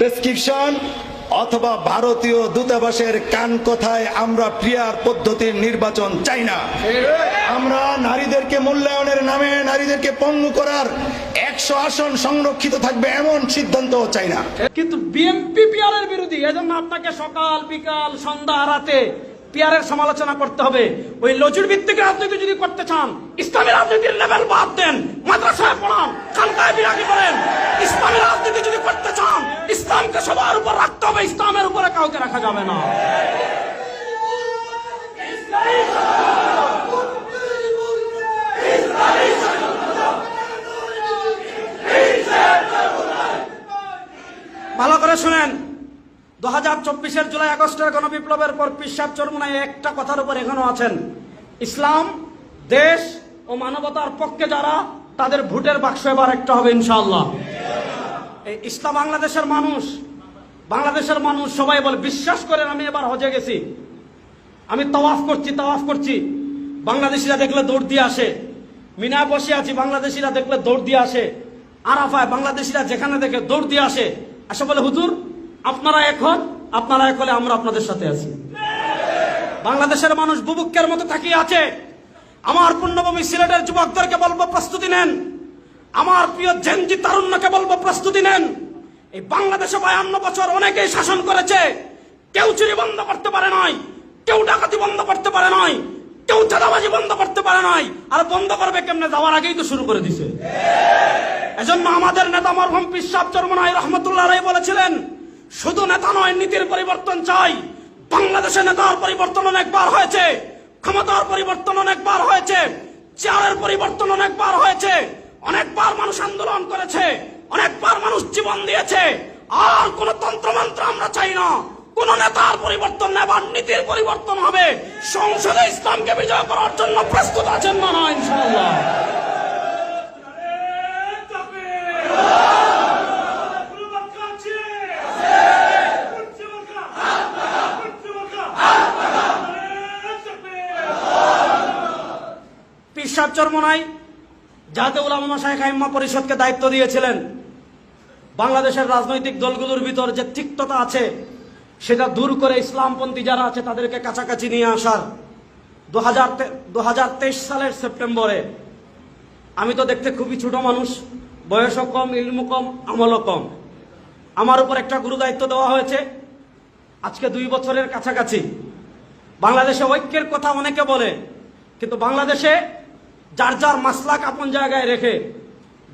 Prescription অথবা ভারতীয় দূতাবাসের কান কথায় আমরা প্রিয়ার পদ্ধতির নির্বাচন চাই না। আমরা নারীদেরকে মূল্যায়নের নামে নারীদেরকে পঙ্গু করার একশো আসন সংরক্ষিত থাকবে এমন সিদ্ধান্ত চাই না। কিন্তু বিএনপি পিয়ারের বিরোধী এজন্য আপনাকে সকাল, বিকাল, সন্ধ্যা, রাতে পিয়ারের সমালোচনা করতে হবে। ওই লজুর ভিত্তিক রাজনীতি যদি করতে চান, ইসলামী রাজনীতির লেভেল বাদ দেন। মাদ্রাসায় পড়ান, খানকায় বিরাগী করেন। ইসলামী রাজনীতি যদি করতে কাউকে রাখা যাবে না। ভালো করে শুনেন দু হাজার চব্বিশের জুলাই আগস্টের গণবিপ্লবের পর পিসাব চরমনায় একটা কথার উপর এখনও আছেন। ইসলাম, দেশ ও মানবতার পক্ষে যারা, তাদের ভোটের বাক্স এবার একটা হবে ইনশাআল্লাহ। এই ইসলাম বাংলাদেশের মানুষ বাংলাদেশের মানুষ সবাই বলে, বিশ্বাস করেন, আমি এবার হজে গেছি। আমি তাওয়াফ করছি তাওয়াফ করছি। বাংলাদেশিরা দেখলে দৌড় দিয়ে আসে। মিনা বসে আছি, বাংলাদেশিরা দেখলে দৌড় দিয়ে আসে। আরাফায় বাংলাদেশিরা যেখানে দেখে দৌড় দিয়ে আসে। আসে বলে, হুজুর, আপনারা এখন আপনারা এক হলে আমরা আপনাদের সাথে আছি। বাংলাদেশের মানুষ বুবুক্ষের মতো তাকিয়ে আছে। আমার পুণ্যভূমি সিলেটের যুবকদেরকে বলব, প্রস্তুতি নেন। আমার প্রিয় জেনজি তারুণ্যকে বলব, প্রস্তুতি নেন। এই বাংলাদেশে বায়ান্ন বছর অনেকেই শাসন করেছে। কেউ চুরি বন্ধ করতে পারে নাই, কেউ ডাকাতি বন্ধ করতে পারে নাই, কেউ চাঁদাবাজি বন্ধ করতে পারে নাই। আর বন্ধ করবে কেমনে? যাওয়ার আগেই তো শুরু করে দিছে। এজন্য আমাদের নেতা মরহম পিসাব চরমনাই রহমতুল্লাহ রায় বলেছিলেন, শুধু নেতা নয়, নীতির পরিবর্তন চাই। বাংলাদেশে নেতার পরিবর্তন অনেকবার হয়েছে, ক্ষমতার পরিবর্তন অনেকবার হয়েছে, চেয়ারের পরিবর্তন অনেকবার হয়েছে, অনেকবার মানুষ আন্দোলন করেছে। জীবন দিয়েছে। আর কোন তন্ত্রমন্ত্র আমরা চাই না। কোন নেতার পরিবর্তন নেবার নীতির পরিবর্তন হবে। সংসদে ইসলামকে বিজয় করার জন্য প্রস্তুত আছেন না না, ইনশাআল্লাহ। পিসাব চরমনাই জাতীয় উলামা পরিষদকে দায়িত্ব দিয়েছিলেন। বাংলাদেশের রাজনৈতিক দলগুলোর ভিতর যে তিক্ততা আছে, সেটা দূর করে ইসলামপন্থী যারা আছে, তাদেরকে কাছাকাছি নিয়ে আসার। দু হাজার তেইশ সালের সেপ্টেম্বরে, আমি তো দেখতে খুবই ছোট মানুষ, বয়সও কম, ইলমু কম, আমলও কম। আমার উপর একটা গুরু দায়িত্ব দেওয়া হয়েছে। আজকে দুই বছরের কাছাকাছি। বাংলাদেশে ঐক্যের কথা অনেকে বলে, কিন্তু বাংলাদেশে যার যার মাসলাক আপন জায়গায় রেখে,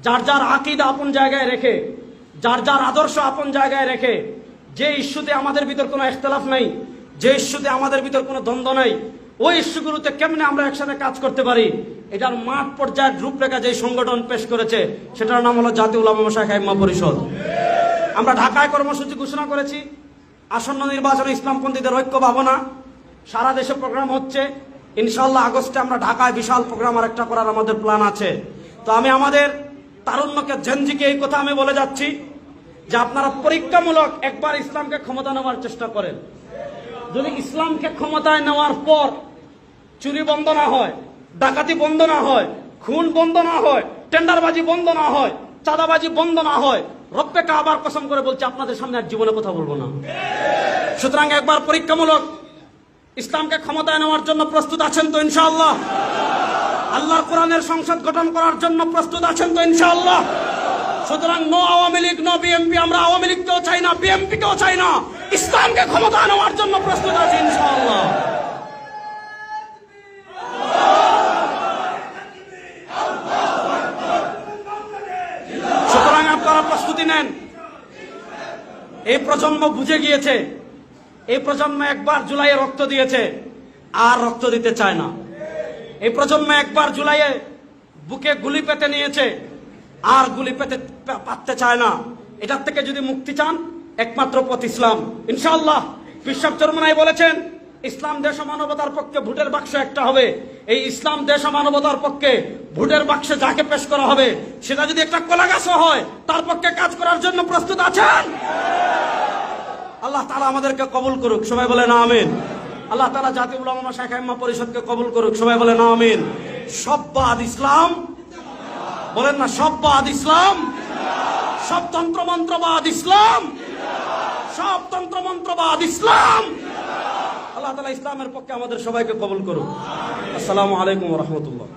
যার যার আকিদ আপন জায়গায় রেখে যার যার আদর্শ আপন জায়গায় রেখে, যে ইস্যুতে আমাদের ভিতর কোনো ইখতলাফ নেই, যে ইস্যুতে আমাদের ভিতর কোনো দ্বন্দ্ব নেই, ওই ইস্যুগুলোতে কেমনে আমরা একসাথে কাজ করতে পারি? এটার মাঠ পর্যায়ের রূপরেখা যে সংগঠন পেশ করেছে, সেটার নাম হলো জাতীয় উলামা শাখা পরিষদ। আমরা ঢাকায় কর্মসূচি ঘোষণা করেছি। আসন্ন নির্বাচনে ইসলামপন্থীদের ঐক্য ভাবনা সারা দেশে প্রোগ্রাম হচ্ছে। ইনশাল্লাহ আগস্টে আমরা ঢাকায় বিশাল প্রোগ্রাম আর একটা করার আমাদের প্ল্যান আছে। তো আমি আমাদের তারুণ্যকে জেনজিকে এই কথা আমি বলে যাচ্ছি। যে আপনারা পরীক্ষামূলক একবার ইসলামকে ক্ষমতা নেওয়ার চেষ্টা করেন। যদি ইসলামকে ক্ষমতায় নেওয়ার পর চুরি বন্ধ না হয়, ডাকাতি বন্ধ না হয়, খুন বন্ধ না হয়, টেন্ডারবাজি বন্ধ না হয়, চাঁদাবাজি বন্ধ না হয় রব্বেকা আবার কসম করে বলছে, আপনাদের সামনে আর জীবনে কথা বলব না। সুতরাং একবার পরীক্ষামূলক ইসলামকে ক্ষমতায় নেওয়ার জন্য প্রস্তুত আছেন তো ইনশাআল্লাহ? আল্লাহর কোরআনের সংসদ গঠন করার জন্য প্রস্তুত আছেন তো ইনশাআল্লাহ? সুতরাং no Awami League, no BNP আমরা আওয়ামী লীগকেও চাই না বিএনপি কেও চাই না। ইসলামকে ক্ষমতায় নেওয়ার জন্য প্রস্তুত আছি, ইনশাআল্লাহ। সুতরাং আপনারা প্রস্তুতি নেন। এই প্রজন্ম বুঝে গিয়েছে, এই প্রজন্ম একবার জুলাইয়ে রক্ত দিয়েছে, আর রক্ত দিতে চায় না। এই প্রজন্ম একবার জুলাইয়ে বুকে গুলি পেতে নিয়েছে, আর গুলি পেতে পাততে চায় না। এটার থেকে যদি মুক্তি চান, একমাত্র পথ ইসলাম। ইনশাআল্লাহ বিশ্বব চরমনাই বলেছেন, ইসলাম দেশ মানবতার পক্ষে ভোটের বাক্স একটা হবে। এই ইসলাম দেশ মানবতার পক্ষে ভোটের বাক্সে যাকে পেশ করা হবে, সেটা যদি একটা কলা গাছও হয়, তার পক্ষে কাজ করার জন্য প্রস্তুত আছেন? আল্লাহ তালা আমাদেরকে কবুল করুক, সবাই বলে না আমিন। আল্লাহ তালা জাতীয় উলামা ইম্মা পরিষদকে কবুল করুক, সবাই বলে না আমিন। সব বাদ ইসলাম, বলেন না সব বাদ ইসলাম সব তন্ত্র মন্ত্রবাদ ইসলাম তন্ত্রমন্ত্রবাদ ইসলাম। আল্লাহ তালা ইসলামের পক্ষে আমাদের সবাইকে কবল করুন। আসসালামু আলাইকুম রহমতুল্লাহ।